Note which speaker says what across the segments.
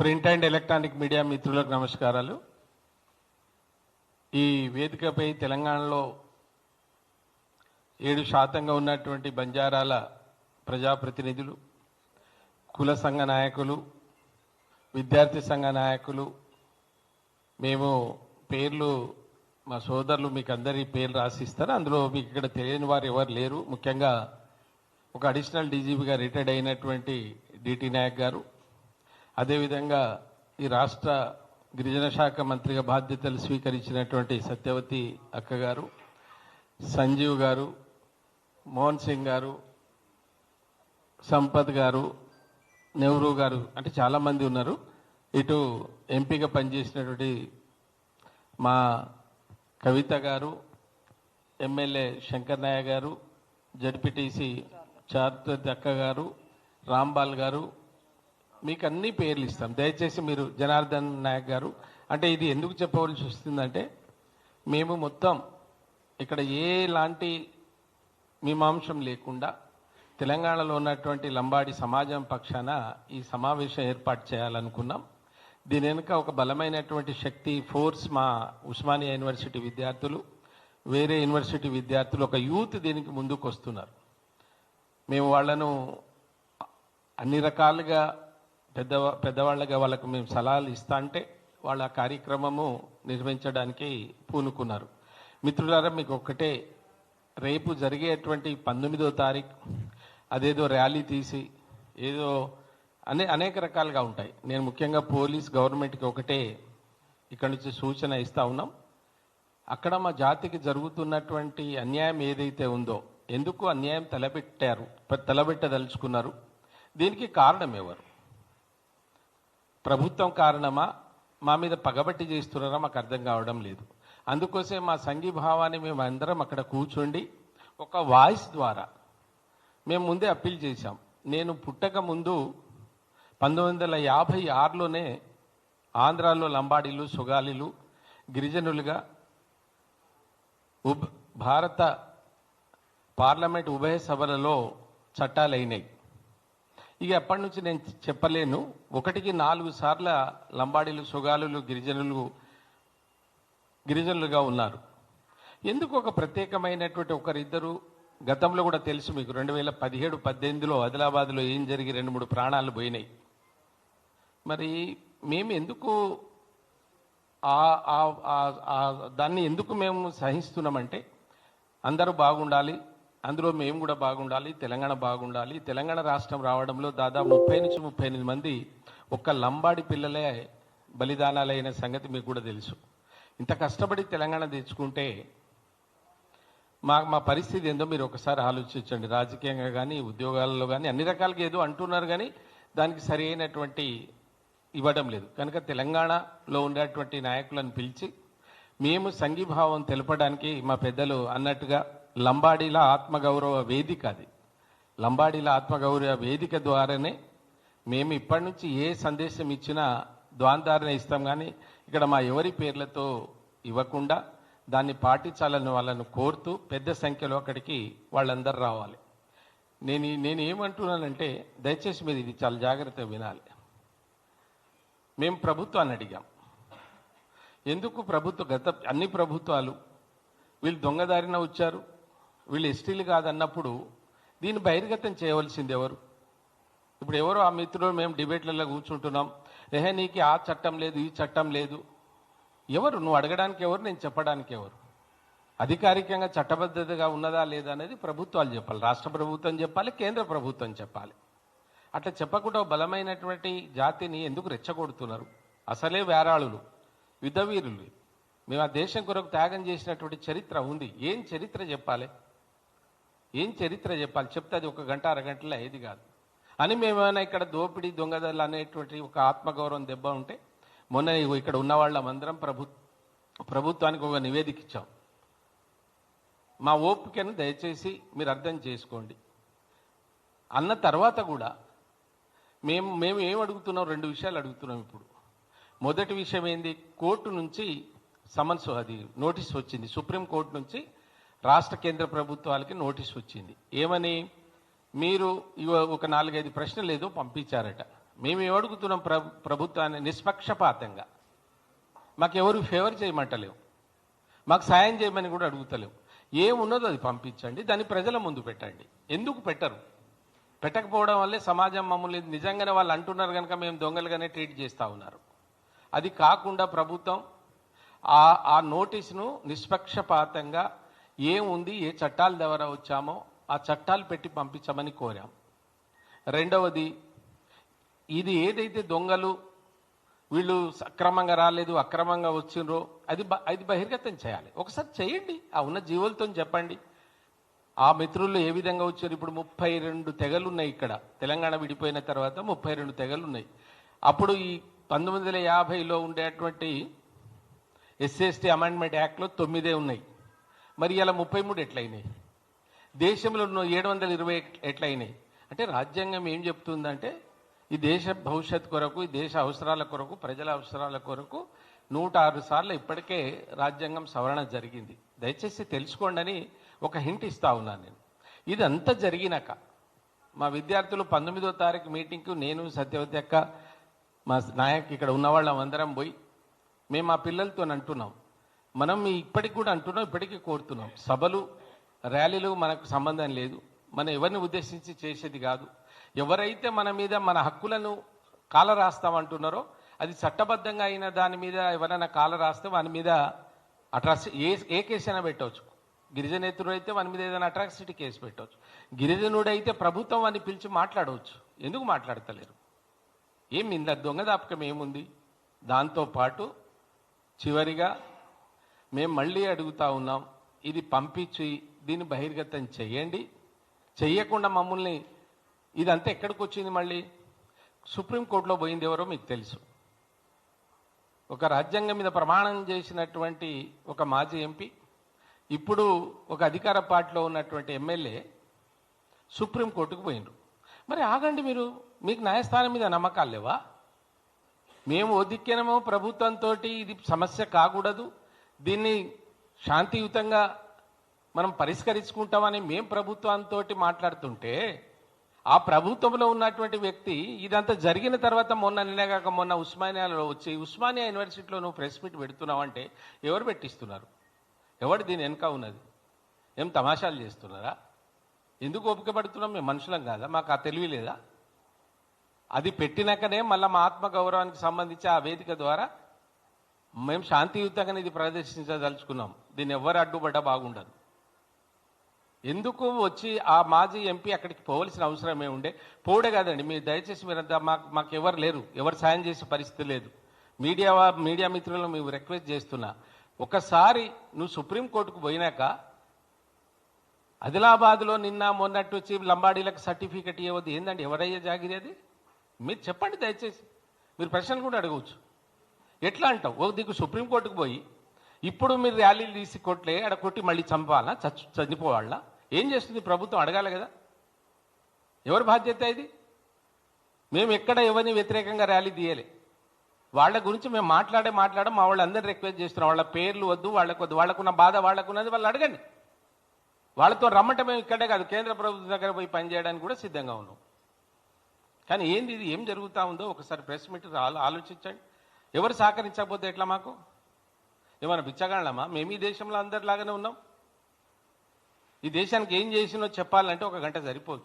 Speaker 1: Print and electronic media మిత్రులకు నమస్కారాలు. ఈ వేదికపై తెలంగాణలో ఏడు శాతంగా ఉన్నటువంటి బంజారాల ప్రజాప్రతినిధులు కుల సంఘ నాయకులు విద్యార్థి సంఘ నాయకులు మేము పేర్లు మా సోదరులు మీకు అందరి పేర్లు రాసిస్తారు. అందులో మీకు ఇక్కడ తెలియని వారు ఎవరు లేరు. ముఖ్యంగా ఒక అడిషనల్ డీజీపీగా రిటైర్డ్ అయినటువంటి డిటి నాయక్ గారు అదేవిధంగా ఈ రాష్ట్ర గిరిజన శాఖ మంత్రిగా బాధ్యతలు స్వీకరించినటువంటి సత్యవతి అక్కగారు సంజీవ్ గారు మోహన్ సింగ్ గారు సంపత్ గారు నెహ్రూ గారు అంటే చాలామంది ఉన్నారు. ఇటు ఎంపీగా పనిచేసినటువంటి మా కవిత గారు ఎమ్మెల్యే శంకర్ గారు జడ్పీటీసీ చార్త్ అక్క గారు రాంబాల్ గారు మీకు అన్ని పేర్లు ఇస్తాం. దయచేసి మీరు జనార్దన్ నాయక్ గారు అంటే ఇది ఎందుకు చెప్పవలసి వస్తుందంటే మేము మొత్తం ఇక్కడ ఏ లాంటి మీమాంసం లేకుండా తెలంగాణలో ఉన్నటువంటి లంబాడి సమాజం పక్షాన ఈ సమావేశం ఏర్పాటు చేయాలనుకున్నాం. దీని వెనుక ఒక బలమైనటువంటి శక్తి ఫోర్స్ మా ఉస్మానియా యూనివర్సిటీ విద్యార్థులు వేరే యూనివర్సిటీ విద్యార్థులు ఒక యూత్ దీనికి ముందుకు వస్తున్నారు మేము వాళ్ళను అన్ని రకాలుగా పెద్ద పెద్దవాళ్ళగా వాళ్ళకు మేము సలహాలు ఇస్తా అంటే వాళ్ళ కార్యక్రమము నిర్వహించడానికి పూనుకున్నారు. మిత్రులారా మీకు ఒక్కటే రేపు జరిగేటువంటి పంతొమ్మిదో తారీఖు అదేదో ర్యాలీ తీసి ఏదో అనే అనేక రకాలుగా ఉంటాయి. నేను ముఖ్యంగా పోలీస్ గవర్నమెంట్కి ఒకటే ఇక్కడ నుంచి సూచన ఇస్తా ఉన్నాం. అక్కడ మా జాతికి జరుగుతున్నటువంటి అన్యాయం ఏదైతే ఉందో ఎందుకు అన్యాయం తలబెట్టారు తలబెట్టదలుచుకున్నారు? దీనికి కారణం ఎవరు? ప్రభుత్వం కారణమా? మా మీద పగబట్టి చేస్తున్నారా? మాకు అర్థం కావడం లేదు. అందుకోసే మా సంఘీభావాన్ని మేము అందరం అక్కడ కూర్చుండి ఒక వాయిస్ ద్వారా మేము ముందే అప్పీల్ చేశాం. నేను పుట్టక ముందు పంతొమ్మిది వందల యాభై ఆరులోనే ఆంధ్రాలో లంబాడీలు సుగాలీలు గిరిజనులుగా ఉబ్ భారత పార్లమెంట్ ఉభయ సభలలో చట్టాలు అయినాయి ఇక ఎప్పటి నుంచి నేను చెప్పలేను. ఒకటికి నాలుగు సార్ల లంబాడీలు సుగాలులు గిరిజనులు గిరిజనులుగా ఉన్నారు. ఎందుకు ఒక ప్రత్యేకమైనటువంటి ఒకరిద్దరు? గతంలో కూడా తెలుసు మీకు రెండు వేల పదిహేడు పద్దెనిమిదిలో ఆదిలాబాద్లో ఏం జరిగి రెండు మూడు ప్రాణాలు పోయినాయి. మరి మేము ఎందుకు దాన్ని ఎందుకు మేము సహిస్తున్నామంటే అందరూ బాగుండాలి అందులో మేము కూడా బాగుండాలి తెలంగాణ బాగుండాలి. తెలంగాణ రాష్ట్రం రావడంలో దాదాపు ముప్పై నుంచి ముప్పై ఎనిమిది మంది ఒక్క లంబాడి పిల్లలే బలిదానాలైన సంగతి మీకు కూడా తెలుసు. ఇంత కష్టపడి తెలంగాణ తెచ్చుకుంటే మా మా పరిస్థితి ఏందో మీరు ఒకసారి ఆలోచించండి. రాజకీయంగా కానీ ఉద్యోగాలలో కానీ అన్ని రకాలుగా ఏదో అంటున్నారు కానీ దానికి సరి అయినటువంటి ఇవ్వడం లేదు. కనుక తెలంగాణలో ఉండేటువంటి నాయకులను పిలిచి మేము సంఘీభావం తెలపడానికి మా పెద్దలు అన్నట్టుగా లంబాడీల ఆత్మగౌరవ వేదిక అది. లంబాడీల ఆత్మగౌరవ వేదిక ద్వారానే మేము ఇప్పటి నుంచి ఏ సందేశం ఇచ్చినా ద్వాంతారనే ఇస్తాం కానీ ఇక్కడ మా ఎవరి పేర్లతో ఇవ్వకుండా దాన్ని పాటించాలని వాళ్ళను కోరుతూ పెద్ద సంఖ్యలో అక్కడికి వాళ్ళందరూ రావాలి. నేను నేను ఏమంటున్నానంటే దయచేసి మీరు ఇది చాలా జాగ్రత్తగా వినాలి. మేము ప్రభుత్వాన్ని అడిగాం. ఎందుకు ప్రభుత్వ గత అన్ని ప్రభుత్వాలు వీళ్ళు దొంగదారిన వచ్చారు? వీళ్ళు ఎస్టీలు కాదన్నప్పుడు దీన్ని బహిర్గతం చేయవలసింది ఎవరు? ఇప్పుడు ఎవరో ఆ మిత్రులు మేము డిబేట్లలో కూర్చుంటున్నాం. ఏహే నీకు ఆ చట్టం లేదు ఈ చట్టం లేదు. ఎవరు? నువ్వు అడగడానికి ఎవరు నేను చెప్పడానికి ఎవరు? అధికారికంగా చట్టబద్ధతగా ఉన్నదా లేదా అనేది ప్రభుత్వాలు చెప్పాలి. రాష్ట్ర ప్రభుత్వం చెప్పాలి కేంద్ర ప్రభుత్వం చెప్పాలి. అట్లా చెప్పకుండా బలమైనటువంటి జాతిని ఎందుకు రెచ్చగొడుతున్నారు? అసలే వేరాళులు యుద్ధవీరులు. మేము ఆ దేశం కొరకు త్యాగం చేసినటువంటి చరిత్ర ఉంది. ఏం చరిత్ర చెప్పాలి? ఏం చరిత్ర చెప్పాలి? చెప్తే అది ఒక గంట అరగంటలో ఏది కాదు. అని మేమేమైనా ఇక్కడ దోపిడీ దొంగదలు అనేటువంటి ఒక ఆత్మగౌరవం దెబ్బ ఉంటే మొన్న ఇగో ఇక్కడ ఉన్న వాళ్ళమందరం ప్రభు ప్రభుత్వానికి ఒక నివేదిక ఇచ్చాం. మా ఓపికను దయచేసి మీరు అర్థం చేసుకోండి. అన్న తర్వాత కూడా మేము మేము ఏం అడుగుతున్నాం? రెండు విషయాలు అడుగుతున్నాం ఇప్పుడు. మొదటి విషయం ఏంది? కోర్టు నుంచి సమన్స్ అది నోటీస్ వచ్చింది. సుప్రీం కోర్టు నుంచి రాష్ట్ర కేంద్ర ప్రభుత్వాలకి నోటీస్ వచ్చింది. ఏమని? మీరు ఒక నాలుగైదు ప్రశ్నలు ఏదో పంపించారట. మేము ఏమడుగుతున్నాం ప్ర ప్రభుత్వాన్ని? నిష్పక్షపాతంగా. మాకు ఎవరు ఫేవర్ చేయమంటలేవు. మాకు సాయం చేయమని కూడా అడుగుతలేవు. ఏమున్నదో అది పంపించండి దాన్ని ప్రజల ముందు పెట్టండి. ఎందుకు పెట్టరు? పెట్టకపోవడం వల్లే సమాజం మమ్మల్ని నిజంగానే వాళ్ళు అంటున్నారు కనుక మేము దొంగలుగానే ట్రీట్ చేస్తూ ఉన్నారు. అది కాకుండా ప్రభుత్వం ఆ ఆ నోటీస్ను నిష్పక్షపాతంగా ఏముంది ఏ చట్టాల ద్వారా వచ్చామో ఆ చట్టాలు పెట్టి పంపించమని కోరాం. రెండవది ఇది ఏదైతే దొంగలు వీళ్ళు సక్రమంగా రాలేదు అక్రమంగా వచ్చిండ్రో అది బ- అది బహిర్గతం చేయాలి. ఒకసారి చేయండి ఆ ఉన్న జీవులతో చెప్పండి. ఆ మిత్రులు ఏ విధంగా వచ్చారు? ఇప్పుడు ముప్పై రెండు తెగలు ఉన్నాయి ఇక్కడ. తెలంగాణ విడిపోయిన తర్వాత ముప్పై రెండు తెగలు ఉన్నాయి అప్పుడు ఈ పంతొమ్మిది వందల యాభైలో ఉండేటువంటి ఎస్సీ ఎస్టీ అమెండ్మెంట్ యాక్ట్లో తొమ్మిదే ఉన్నాయి. మరి ఇలా ముప్పై మూడు ఎట్లయినాయి? దేశంలో ఉన్న ఏడు వందల ఇరవై ఎట్లయినాయి? అంటే రాజ్యాంగం ఏం చెప్తుందంటే ఈ దేశ భవిష్యత్ కొరకు ఈ దేశ అవసరాల కొరకు ప్రజల అవసరాల కొరకు నూట ఆరు సార్లు ఇప్పటికే రాజ్యాంగం సవరణ జరిగింది. దయచేసి తెలుసుకోండి అని ఒక హింట్ ఇస్తా ఉన్నాను నేను. ఇదంతా జరిగినాక మా విద్యార్థులు పంతొమ్మిదో తారీఖు మీటింగ్కు నేను సత్యవతి అక్క మా నాయక్ ఇక్కడ ఉన్న వాళ్ళం అందరం పోయి మేము మా పిల్లలతో అంటున్నాం. మనం ఇప్పటికి కూడా అంటున్నాం ఇప్పటికీ కోరుతున్నాం. సభలు ర్యాలీలు మనకు సంబంధం లేదు. మనం ఎవరిని ఉద్దేశించి చేసేది కాదు. ఎవరైతే మన మీద మన హక్కులను కాల రాస్తామంటున్నారో అది చట్టబద్ధంగా అయిన దాని మీద ఎవరైనా కాల రాస్తే వాని మీద అట్రాసి ఏ ఏ కేసు అయినా పెట్టవచ్చు. గిరిజనేతరుడు అయితే వాని మీద ఏదైనా అట్రాసిటీ కేసు పెట్టవచ్చు. గిరిజనుడు అయితే ప్రభుత్వం అని పిలిచి మాట్లాడవచ్చు. ఎందుకు మాట్లాడతలేరు? ఏం ఇంత దొంగ దాపకం ఏముంది? దాంతోపాటు చివరిగా మేము మళ్ళీ అడుగుతా ఉన్నాం ఇది పంపించి దీన్ని బహిర్గతం చేయండి. చెయ్యకుండా మమ్మల్ని ఇదంతా ఎక్కడికి వచ్చింది మళ్ళీ సుప్రీంకోర్టులో పోయింది ఎవరో మీకు తెలుసు. ఒక రాజ్యాంగం మీద ప్రమాణం చేసినటువంటి ఒక మాజీ ఎంపీ ఇప్పుడు ఒక అధికార పార్టీలో ఉన్నటువంటి ఎమ్మెల్యే సుప్రీంకోర్టుకు పోయినరు మరి ఆగండి మీరు మీకు న్యాయస్థానం మీద నమ్మకాలు లేవా? మేము ఒదిక్కినమో ప్రభుత్వంతో ఇది సమస్య కాకూడదు. దీన్ని శాంతియుతంగా మనం పరిష్కరించుకుంటామని మేము ప్రభుత్వంతో మాట్లాడుతుంటే ఆ ప్రభుత్వంలో ఉన్నటువంటి వ్యక్తి ఇదంతా జరిగిన తర్వాత మొన్న నిన్నగాక మొన్న ఉస్మానియాలో వచ్చి ఉస్మానియా యూనివర్సిటీలో నువ్వు ప్రెస్ మీట్ పెడుతున్నావు అంటే ఎవరు పెట్టిస్తున్నారు? ఎవరు దీని వెనుక ఉన్నది? ఏం తమాషాలు చేస్తున్నారా? ఎందుకు ఓపిక పడుతున్నాం మేము మనుషులం కాదా? మాకు ఆ తెలివి లేదా? అది పెట్టినాకనే మళ్ళీ మా ఆత్మ గౌరవానికి సంబంధించి ఆ వేదిక ద్వారా మేము శాంతియుతంగా ఇది ప్రదర్శించదలుచుకున్నాం. దీన్ని ఎవరు అడ్డుపడ్డా బాగుండదు. ఎందుకు వచ్చి ఆ మాజీ ఎంపీ అక్కడికి పోవలసిన అవసరం ఉండే? పోడే కాదండి మీరు దయచేసి మీరంతా మాకు మాకు ఎవరు లేరు. ఎవరు సాయం చేసే పరిస్థితి లేదు. మీడియా వా- మీడియా మిత్రులను మేము రిక్వెస్ట్ చేస్తున్నా. ఒకసారి నువ్వు సుప్రీంకోర్టుకు పోయినాక ఆదిలాబాద్లో నిన్న మొన్నట్టు వచ్చి లంబాడీలకు సర్టిఫికెట్ ఇవ్వద్దు ఏందండి ఎవరయ్యే జాగిరి అది? మీరు చెప్పండి దయచేసి. మీరు ప్రశ్నలు కూడా అడగవచ్చు. ఎట్లా అంటావు? ఒక దిక్కు సుప్రీంకోర్టుకు పోయి ఇప్పుడు మీరు ర్యాలీలు తీసి కొట్లే ఆడ కొట్టి మళ్ళీ చంపాలా? చచ్చు చనిపోవాలా? ఏం చేస్తుంది? ప్రభుత్వం అడగాలి కదా. ఎవరి బాధ్యత ఇది? మేము ఎక్కడ ఎవరిని వ్యతిరేకంగా ర్యాలీ తీయలే. వాళ్ళ గురించి మేము మాట్లాడే మాట్లాడడం మా వాళ్ళందరూ రిక్వెస్ట్ చేస్తున్నాం. వాళ్ళ పేర్లు వద్దు వాళ్ళకు వద్దు వాళ్ళకున్న బాధ వాళ్ళకున్నది వాళ్ళు అడగండి. వాళ్ళతో రమ్మంటే మేము ఇక్కడే కాదు కేంద్ర ప్రభుత్వం దగ్గర పోయి పనిచేయడానికి కూడా సిద్ధంగా ఉన్నాం. కానీ ఏంది ఇది? ఏం జరుగుతూ ఉందో ఒకసారి ప్రెస్ మీట్ ఆలో- ఆలోచించండి. ఎవరు సహకరించకపోతే ఎట్లా మాకు? ఏమైనా బిచ్చగాళ్ళమా? మేము ఈ దేశంలో అందరిలాగానే ఉన్నాం. ఈ దేశానికి ఏం చేసినో చెప్పాలంటే ఒక గంట సరిపోదు.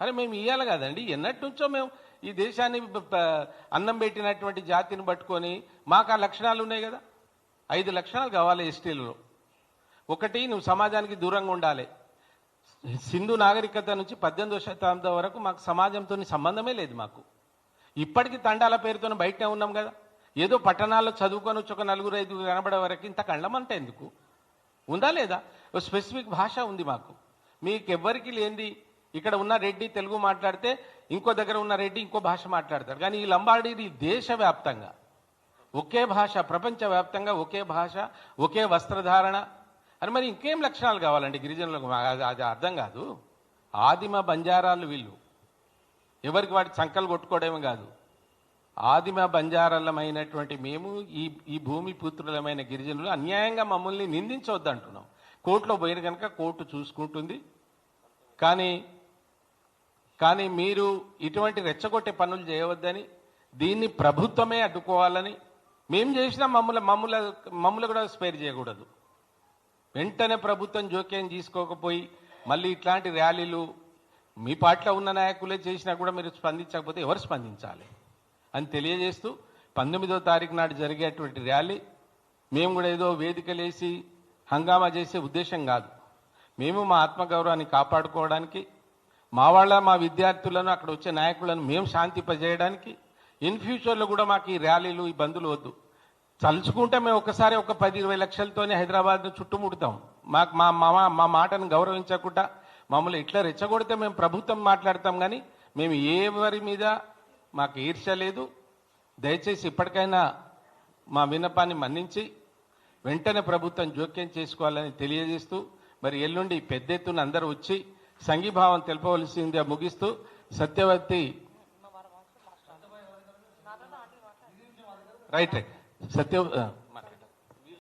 Speaker 1: అరే మేము ఇవ్వాలి కదండి. ఎన్నటి నుంచో మేము ఈ దేశాన్ని అన్నం పెట్టినటువంటి జాతిని పట్టుకొని మాకు ఆ లక్షణాలు ఉన్నాయి కదా. ఐదు లక్షణాలు కావాలి ఎస్టీలలో. ఒకటి నువ్వు సమాజానికి దూరంగా ఉండాలి. సింధు నాగరికత నుంచి పద్దెనిమిదో శతాబ్దం వరకు మాకు సమాజంతో సంబంధమే లేదు మాకు. ఇప్పటికీ తండాల పేరుతో బయటనే ఉన్నాం కదా. ఏదో పట్టణాల్లో చదువుకొని వచ్చి ఒక నలుగురు ఐదుగురు కనబడే వరకు ఇంత కళ్ళమంటే ఎందుకు? ఉందా లేదా? ఓ స్పెసిఫిక్ భాష ఉంది మాకు. మీకు ఎవ్వరికి లేనిది ఇక్కడ ఉన్న రెడ్డి తెలుగు మాట్లాడితే ఇంకో దగ్గర ఉన్న రెడ్డి ఇంకో భాష మాట్లాడతాడు. కానీ ఈ లంబాడీది దేశవ్యాప్తంగా ఒకే భాష ప్రపంచవ్యాప్తంగా ఒకే భాష ఒకే వస్త్రధారణ. అని మరి ఇంకేం లక్షణాలు కావాలండి గిరిజనులకు? అది అర్థం కాదు. ఆదిమ బంజారాలు వీళ్ళు. ఎవరికి వాటి చంకలు కొట్టుకోవడమే కాదు. ఆదిమ బంజారాలమైనటువంటి మేము ఈ ఈ భూమి పుత్రులమైన గిరిజనులు అన్యాయంగా మమ్మల్ని నిందించవద్దు అంటున్నాం కోర్టులో పోయిన కనుక కోర్టు చూసుకుంటుంది. కానీ కానీ మీరు ఇటువంటి రెచ్చగొట్టే పనులు చేయవద్దని దీన్ని ప్రభుత్వమే అడ్డుకోవాలని మేము చేసినా మమ్మల్ని మమ్మల్ని మమ్మల్ని కూడా స్పేర్ చేయకూడదు. వెంటనే ప్రభుత్వం జోక్యం తీసుకోకపోయి మళ్ళీ ఇట్లాంటి ర్యాలీలు మీ పార్టీలో ఉన్న నాయకులే చేసినా కూడా మీరు స్పందించకపోతే ఎవరు స్పందించాలి? అని తెలియజేస్తూ పంతొమ్మిదో తారీఖు నాడు జరిగేటువంటి ర్యాలీ మేము కూడా ఏదో వేదికలేసి హంగామా చేసే ఉద్దేశం కాదు. మేము మా ఆత్మగౌరవాన్ని కాపాడుకోవడానికి మా వాళ్ళ మా విద్యార్థులను అక్కడ వచ్చే నాయకులను మేము శాంతింపజేయడానికి ఇన్ ఫ్యూచర్లో కూడా మాకు ఈ ర్యాలీలు ఈ బంధులు వద్దు. తలుచుకుంటే మేము ఒకసారి ఒక పది ఇరవై లక్షలతోనే హైదరాబాద్ను చుట్టుముడతాం. మాకు మా మా మా మాటను గౌరవించకుండా మమ్మల్ని ఇట్లా రెచ్చగొడితే మేము ప్రభుత్వం మాట్లాడతాం కానీ మేము ఎవరి మీద మాకు ఈర్ష్య లేదు. దయచేసి ఇప్పటికైనా మా విన్నపాన్ని మన్నించి వెంటనే ప్రభుత్వం జోక్యం చేసుకోవాలని తెలియజేస్తూ మరి ఎల్లుండి పెద్ద ఎత్తున అందరూ వచ్చి సంఘీభావం తెలపవలసిందిగా ముగిస్తూ సత్యవతి రైట్ రైట్. సత్య